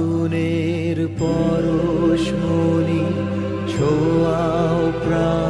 আগুনের পরশ মনি ছোয়াও প্রাণ।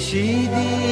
see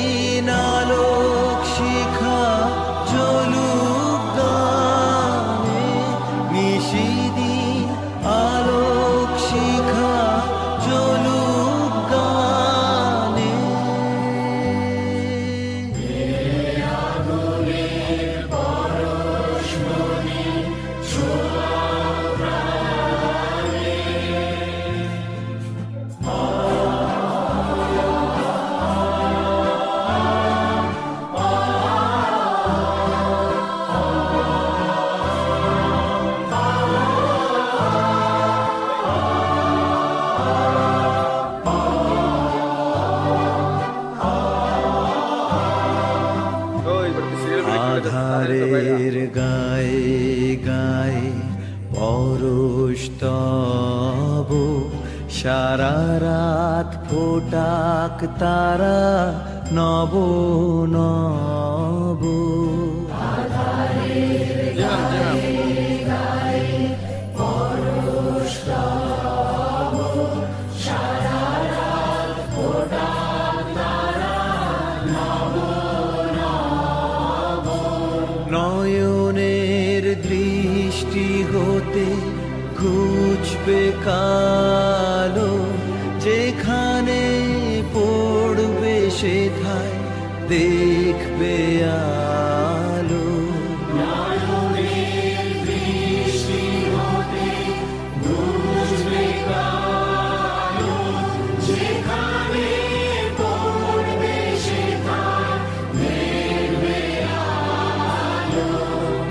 আধারের গায়ে গায়ে পরশ সারা রাত ফোটাক তারা নব নব। হতে ঘুচবে কালো যেখানে পড়বে সেথায় দেখবে আলো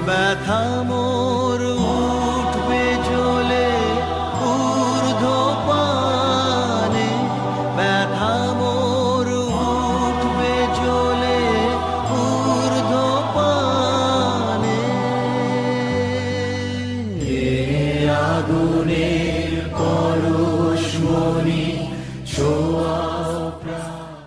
ব্যথা আগুনে